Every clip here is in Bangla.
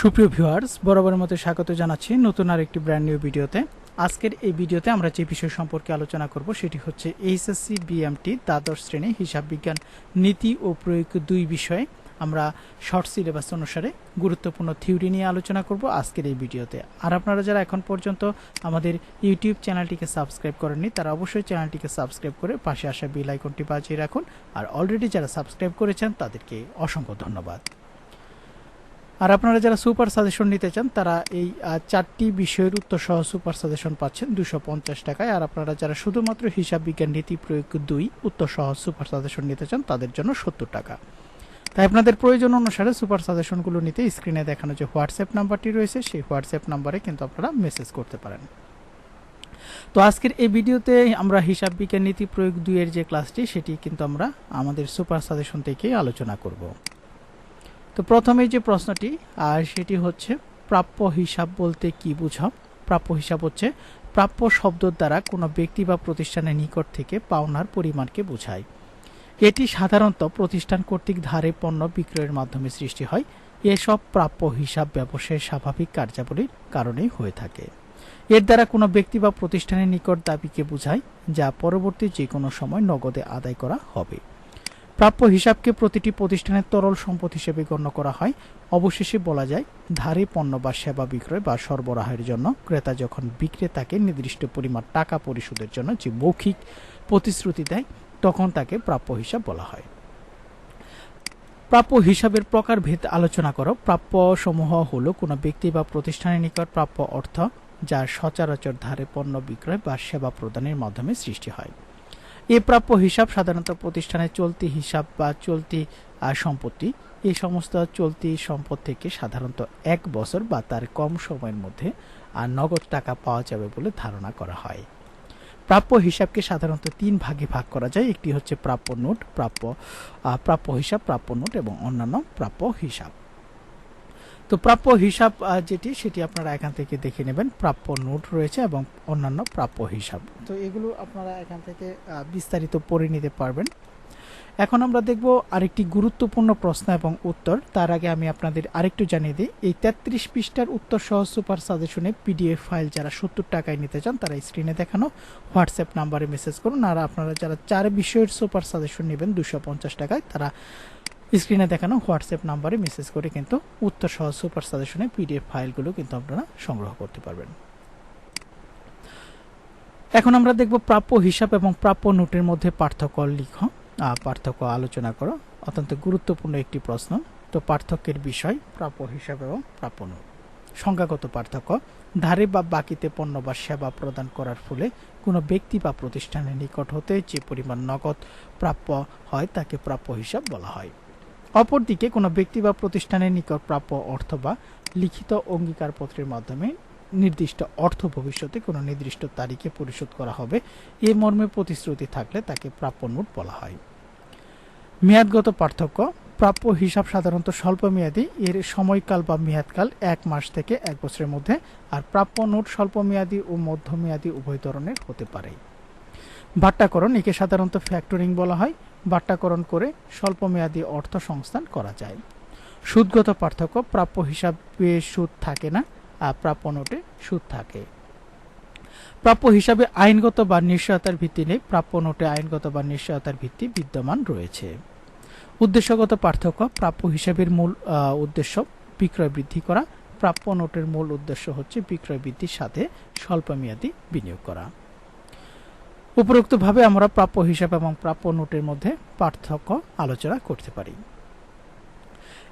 সুপ্রিয় ভিউয়ার্স, বরাবরের মতো স্বাগত জানাচ্ছি নতুন আর একটি ব্র্যান্ড নিউ ভিডিওতে। আজকের এই ভিডিওতে আমরা যে বিষয় সম্পর্কে আলোচনা করব সেটি হচ্ছে এইচএসসি বিএমটি দ্বাদশ শ্রেণি হিসাব বিজ্ঞান নীতি ও প্রয়োগ দুই বিষয়ে আমরা শর্ট সিলেবাস অনুসারে গুরুত্বপূর্ণ থিওরি নিয়ে আলোচনা করব আজকের এই ভিডিওতে। আর আপনারা যারা এখন পর্যন্ত আমাদের ইউটিউব চ্যানেলটিকে সাবস্ক্রাইব করেননি, তারা অবশ্যই চ্যানেলটিকে সাবস্ক্রাইব করে পাশে আসা বেল আইকনটি বাজিয়ে রাখুন। আর অলরেডি যারা সাবস্ক্রাইব করেছেন, তাদেরকে অসংখ্য ধন্যবাদ। আর আপনারা যারা সুপার সাজেশন নিতে চান, তারা এই চারটি বিষয়ের উত্তর সহ সুপার সাজেশন পাচ্ছেন দুশো পঞ্চাশ টাকায়। আর আপনারা যারা শুধুমাত্র হিসাব বিজ্ঞান নীতি প্রয়োগ দুই উত্তর সহ সুপার সাজেশন নিতে চান, তাদের জন্য সত্তর টাকা। তাই আপনাদের প্রয়োজন অনুসারে সুপার সাজেশনগুলো নিতে স্ক্রিনে দেখানো যে হোয়াটসঅ্যাপ নাম্বারটি রয়েছে, সেই হোয়াটসঅ্যাপ নাম্বারে কিন্তু আপনারা মেসেজ করতে পারেন। তো আজকের এই ভিডিওতে আমরা হিসাব বিজ্ঞান নীতি প্রয়োগ দুইয়ের যে ক্লাসটি, সেটি কিন্তু আমরা আমাদের সুপার সাজেশন থেকে আলোচনা করব। তো প্রথমে যে প্রশ্নটি, আর সেটি হচ্ছে, প্রাপ্য হিসাব বলতে কি বুঝাও? প্রাপ্য হিসাব হচ্ছে, প্রাপ্য শব্দর দ্বারা কোনো ব্যক্তি বা প্রতিষ্ঠানের নিকট থেকে পাওনার পরিমাণকে বোঝায়। এটি সাধারণত প্রতিষ্ঠান কর্তৃক ধারে পণ্য বিক্রয়ের মাধ্যমে সৃষ্টি হয়। এসব প্রাপ্য হিসাব ব্যবসায়ের স্বাভাবিক কার্যাবলীর কারণেই হয়ে থাকে। এর দ্বারা কোনো ব্যক্তি বা প্রতিষ্ঠানের নিকট দাবিকে বোঝায়, যা পরবর্তী যে কোনো সময় নগদে আদায় করা হবে। প্রাপ্য হিসাবকে প্রতিটি প্রতিষ্ঠানের তরল সম্পদ হিসেবে গণ্য করা হয়। অবশেষে বলা যায়, ধারে পণ্য বা সেবা বিক্রয় বা সরবরাহের জন্য ক্রেতা যখন বিক্রেতাকে নির্দিষ্ট পরিমাণ টাকা পরিশোধের জন্য যে মৌখিক প্রতিশ্রুতি দেয়, তখন তাকে প্রাপ্য হিসাব বলা হয়। প্রাপ্য হিসাবের প্রকারভেদ আলোচনা করো। প্রাপ্য সমূহ হল কোনো ব্যক্তি বা প্রতিষ্ঠানের নিকট প্রাপ্য অর্থ যা সচরাচর ধারে পণ্য বিক্রয় বা সেবা প্রদানের মাধ্যমে সৃষ্টি হয়। এ প্রাপ্য হিসাব সাধারণত প্রতিষ্ঠানের চলতি হিসাব বা চলতি সম্পত্তি। এই সমস্ত চলতি সম্পদ থেকে সাধারণত এক বছর বা তার কম সময়ের মধ্যে নগদ টাকা পাওয়া যাবে বলে ধারণা করা হয়। প্রাপ্য হিসাবকে সাধারণত তিন ভাগে ভাগ করা যায়। একটি হচ্ছে প্রাপ্য নোট, প্রাপ্য প্রাপ্য হিসাব, প্রাপ্য নোট এবং অন্যান্য প্রাপ্য হিসাব। তো প্রাপ্য হিসাব যেটি, সেটি আপনারা এখান থেকে দেখে নেবেন। প্রাপ্য নোট রয়েছে এবং অন্যান্য প্রাপ্য হিসাব। তো এগুলো আপনারা এখান থেকে বিস্তারিত পড়ে নিতে পারবেন। এখন আমরা দেখব আরেকটি গুরুত্বপূর্ণ প্রশ্ন এবং উত্তর। তার আগে আমি আপনাদের আরেকটু জানিয়ে দিই, এই তেত্রিশ পৃষ্ঠার উত্তর সহ সুপার সাজেশনে পিডিএফ ফাইল যারা সত্তর টাকায় নিতে চান, তারা স্ক্রিনে দেখানো। হোয়াটসঅ্যাপ নাম্বারে মেসেজ করুন। আর আপনারা যারা চার বিষয়ের সুপার সাজেশন নেবেন, দুশো পঞ্চাশ টাকায়, তারা স্ক্রিনে দেখানো হোয়াটসঅ্যাপ নাম্বারে মেসেজ করে কিন্তু উত্তর সহ সুপার সাজেশনে পিডিএফ ফাইলগুলো কিন্তু আপনারা সংগ্রহ করতে পারবেন। এখন আমরা দেখব প্রাপ্য হিসাব এবং প্রাপ্য নোটের মধ্যে পার্থক্য লিখ। পার্থক্য আলোচনা করো। অত্যন্ত গুরুত্বপূর্ণ একটি প্রশ্ন। তো পার্থক্যের বিষয়, প্রাপ্য হিসাব এবং প্রাপ্য নোট। সংখ্যাগত পার্থক্য, ধারে বা বাকিতে পণ্য বা সেবা প্রদান করার ফলে কোনো ব্যক্তি বা প্রতিষ্ঠানের নিকট হতে যে পরিমাণ নগদ প্রাপ্য হয় তাকে প্রাপ্য হিসাব বলা হয়। অপরদিকে কোনো ব্যক্তি বা প্রতিষ্ঠানের নিকট প্রাপ্য অর্থ বা লিখিত অঙ্গীকারপত্রের মাধ্যমে নির্দিষ্ট অর্থ ভবিষ্যতে কোনো নির্দিষ্ট তারিখে পরিশোধ করা হবে। এ মর্মে প্রতিশ্রুতি থাকলে তাকে প্রাপ্য নোট বলা হয়। মেয়াদগত পার্থক্য। প্রাপ্য হিসাব সাধারণত স্বল্প মেয়াদী এর সময়কাল বা মেয়াদকাল এক মাস থেকে এক বছরের মধ্যে আর প্রাপ্য নোট স্বল্প মেয়াদী ও মধ্যমেয়াদী উভয় ধরনের হতে পারে। বাট্টাকরণ, একে সাধারণত ফ্যাক্টরিং বলা হয়। বাট্টাকরণ করে স্বল্প মেয়াদী অর্থ সংস্থান করা যায়। সুদগত পার্থক্য, প্রাপ্য হিসাবে সুদ থাকে না, আর প্রাপ্য নোটে সুদ থাকে। প্রাপ্য হিসাবে আইনগত বা নিশ্চয়তার ভিত্তি নেই, প্রাপ্য নোটে আইনগত বা নিশ্চয়তার ভিত্তি বিদ্যমান রয়েছে। উদ্দেশ্যগত পার্থক্য, প্রাপ্য হিসাবের মূল উদ্দেশ্য বিক্রয় বৃদ্ধি করা। প্রাপ্য নোটের মূল উদ্দেশ্য হচ্ছে বিক্রয় বৃদ্ধির সাথে স্বল্পমেয়াদী বিনিয়োগ করা। উপরোক্তভাবে আমরা প্রাপ্য হিসাব এবং প্রাপ্য নোটের মধ্যে পার্থক্য আলোচনা করতে পারি।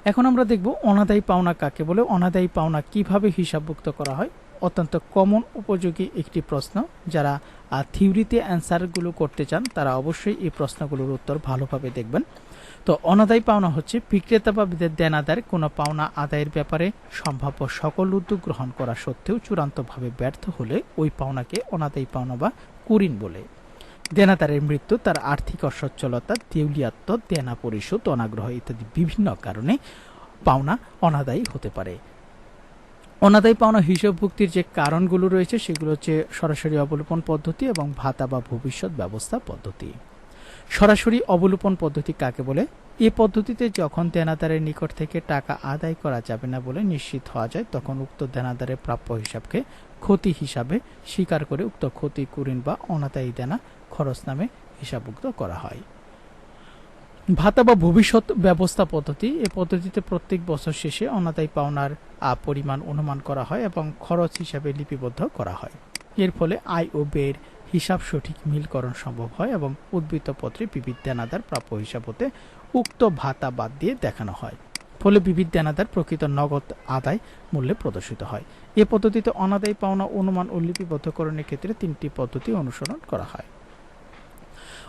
এখন আমরা দেখব অনাদায়ী পাওনা কাকে বলে, অনাদায়ী পাওনা কীভাবে হিসাবভুক্ত করা হয়? অত্যন্ত কমন উপযোগী একটি প্রশ্ন। যারা থিওরিতে অ্যান্সারগুলো করতে চান, তারা অবশ্যই এই প্রশ্নগুলোর উত্তর ভালোভাবে দেখবেন। তো অনাদায়ী পাওনা হচ্ছে বিক্রেতা বা দেনাদার কোনো পাওনা আদায়ের ব্যাপারে সম্ভাব্য সকল উদ্যোগ গ্রহণ করা সত্ত্বেও চূড়ান্তভাবে ব্যর্থ হলে ওই পাওনাকে অনাদায়ী পাওনা বা কুরিন বলে। দেনাদারের মৃত্যু, তার আর্থিক অসচ্ছলতা দেউলিয়াত্ম দেনা পরিশোধ, অনাগ্রহ ইত্যাদি বিভিন্ন কারণে পাওনা অনাদায়ী হতে পারে। অনাদায়ী পাওনা হিসাবভুক্তির যে কারণগুলো রয়েছে সেগুলো হচ্ছে সরাসরি অবলোপন পদ্ধতি এবং ভাতা বা ভবিষ্যৎ ব্যবস্থা পদ্ধতি। সরাসরি অবলোপন পদ্ধতি কাকে বলে? এ পদ্ধতিতে যখন দেনাদারের নিকট থেকে টাকা আদায় করা যাবে না বলে নিশ্চিত হওয়া যায়, তখন উক্ত দেনাদারের প্রাপ্য হিসাবকে ক্ষতি হিসাবে স্বীকার করে উক্ত ক্ষতি কুরিন বা অনাদায়ী দেনা খরচ নামে হিসাবভুক্ত করা হয়। ভাতা বা ভবিষ্যৎ ব্যবস্থা পদ্ধতি, এ পদ্ধতিতে প্রত্যেক বছর শেষে অনাদায়ী পাওনার পরিমাণ অনুমান করা হয় এবং খরচ হিসাবে লিপিবদ্ধ করা হয়। এর ফলে আয় ও ব্যয়ের হিসাব সঠিক মিলকরণ সম্ভব হয় এবং উদ্বৃত্ত পত্রে বিবিধ দেনাদার প্রাপ্য হিসাব হতে উক্ত ভাতা বাদ দিয়ে দেখানো হয়। ফলে বিবিধ দেনাদার প্রকৃত নগদ আদায় মূল্যে প্রদর্শিত হয়। এ পদ্ধতিতে অনাদায় পাওনা অনুমান ও লিপিবদ্ধকরণের ক্ষেত্রে তিনটি পদ্ধতি অনুসরণ করা হয়।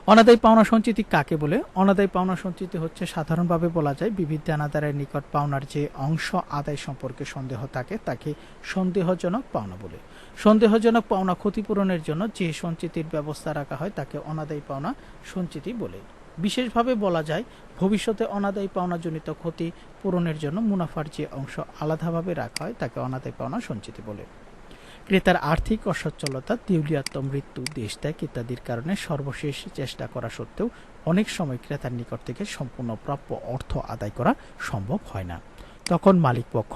অনাদায়ী পাওনা সঞ্চিতি কাকে বলে? অনাদায়ী পাওনা সঞ্চিতি হচ্ছে সাধারণভাবে বলা যায় বিবিধ দেনাদারের নিকট পাওনার যে অংশ আদায় সম্পর্কে সন্দেহ থাকে তাকে সন্দেহজনক পাওনা বলে। সন্দেহজনক পাওনা ক্ষতিপূরণের জন্য যে সঞ্চিতির ব্যবস্থা রাখা হয় তাকে অনাদায়ী পাওনা সঞ্চিতি বলে। বিশেষভাবে বলা যায় ভবিষ্যতে অনাদায়ী পাওনাজনিত ক্ষতি পূরণের জন্য মুনাফার যে অংশ আলাদাভাবে রাখা হয় তাকে অনাদায়ী পাওনা সঞ্চিতি বলে। ক্রেতার আর্থিক অসচ্ছলতা দেউলিয়াত্ম মৃত্যু দেশ ত্যাগ ইত্যাদির কারণে সর্বশেষ চেষ্টা করা সত্ত্বেও অনেক সময় ক্রেতার নিকট থেকে সম্পূর্ণ প্রাপ্য অর্থ আদায় করা সম্ভব হয় না। তখন মালিকপক্ষ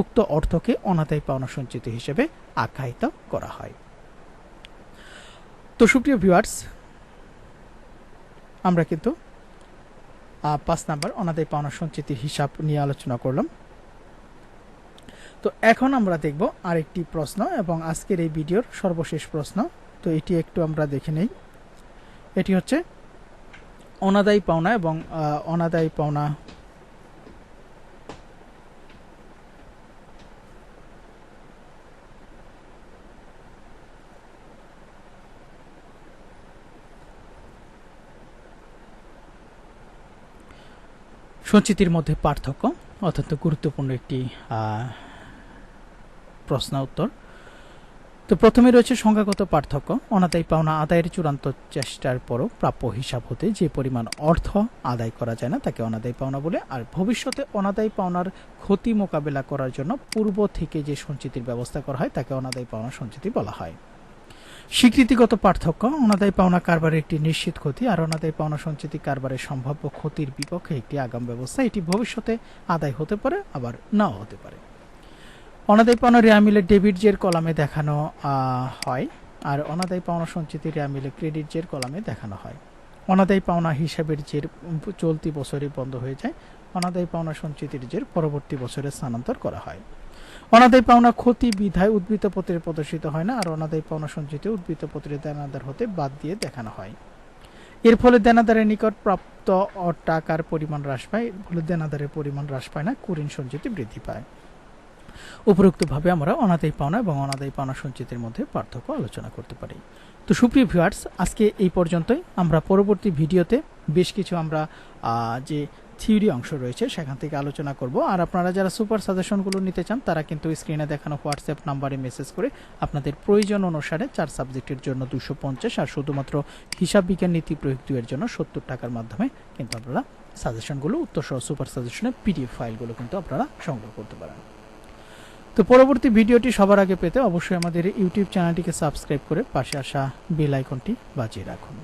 উক্ত অর্থকে অনাদায় পাওনা সঞ্চিত হিসেবে আখ্যায়িত করা হয়। তো সুপ্রিয় ভিউয়ার্স, আমরা কিন্তু পাঁচ নাম্বার অনাদায় পাওনা সঞ্চিতির হিসাব নিয়ে আলোচনা করলাম। তো এখন আমরা দেখব আরেকটি প্রশ্ন এবং আজকের এই ভিডিওর সর্বশেষ প্রশ্ন। তো এটি একটু আমরা দেখে নেই। এটি হচ্ছে অনাদায়ী পাওনা এবং অনাদায়ী পাওনা। সঞ্চিতির মধ্যে পার্থক্য, অত্যন্ত গুরুত্বপূর্ণ একটি প্রশ্ন উত্তর। তো প্রথমে রয়েছে সংখ্যাগত পার্থক্য। অনাদায়ী পাওনা আদায়ের চূড়ান্ত চেষ্টার পরও প্রাপ্য হিসাব হতে যে পরিমাণ অর্থ আদায় করা যায় না, তাকে অনাদায়ী পাওনা বলে। আর ভবিষ্যতে অনাদায়ী পাওনার ক্ষতি মোকাবেলা করার জন্য পূর্ব থেকে যে সঞ্চিতির ব্যবস্থা করা হয়, তাকে অনাদায়ী পাওনা সঞ্চিতি বলা হয়। স্বীকৃতিগত পার্থক্য, অনাদায়ী পাওনা কারবারের একটি নিশ্চিত ক্ষতি আর অনাদায়ী পাওনা সঞ্চিতি কারবারের সম্ভাব্য ক্ষতির বিপক্ষে একটি আগাম ব্যবস্থা। এটি ভবিষ্যতে আদায় হতে পারে, আবার নাও হতে পারে। অনাদায়ী পাওনা রেয়ামিলে ডেবিট জের কলামে দেখানো হয়। আর অনাদায় পাওনা সঞ্চিতি রেয়ামিলে ক্রেডিট জের কলামে দেখানো হয়। অনাদায় পাওনা হিসাবের জের চলতি বছরে বন্ধ হয়ে যায়। অনাদায় পাওনা সঞ্চিতির জের পরবর্তী বছরে স্থানান্তর করা হয়। অনাদায় পাওনা ক্ষতি বিধায় উদ্বৃত্ত পত্রে প্রদর্শিত হয় না আর অনাদায় পাওনা সঞ্চিতি উদ্বৃত্ত পত্রে দেনাদার হতে বাদ দিয়ে দেখানো হয়। এর ফলে দেনাদারের নিকট প্রাপ্ত টাকার পরিমাণ হ্রাস পায়। এর ফলে দেনাদারের পরিমাণ হ্রাস পায় না, কুরিন সঞ্চিতি বৃদ্ধি পায়। উপরোক্তভাবে আমরা অনাদায়ী পাওনা এবং অনাদায়ী পাওনা সঞ্চিতের মধ্যে পার্থক্য আলোচনা করতে পারি। তো সুপ্রিয় ভিউয়ার্স আজকে এই পর্যন্তই। আমরা পরবর্তী ভিডিওতে বেশ কিছু আমরা যে থিওরি অংশ রয়েছে সেখান থেকে আলোচনা করব। আর আপনারা যারা সুপার সাজেশনগুলো নিতে চান, তারা কিন্তু স্ক্রিনে দেখানো হোয়াটসঅ্যাপ নাম্বারে মেসেজ করে আপনাদের প্রয়োজন অনুসারে চার সাবজেক্টের জন্য দুশো পঞ্চাশ আর শুধুমাত্র হিসাব বিজ্ঞান নীতি প্রয়োগ দুয়ের জন্য সত্তর টাকার মাধ্যমে কিন্তু আপনারা সাজেশনগুলো উত্তর সহ সুপার সাজেশনের পিডিএফ ফাইলগুলো কিন্তু আপনারা সংগ্রহ করতে পারেন। তো পরবর্তী ভিডিওটি সবার আগে পেতে অবশ্যই আমাদের ইউটিউব চ্যানেলটিকে সাবস্ক্রাইব করে পাশে আসা বেল আইকনটি বাজিয়ে রাখুন।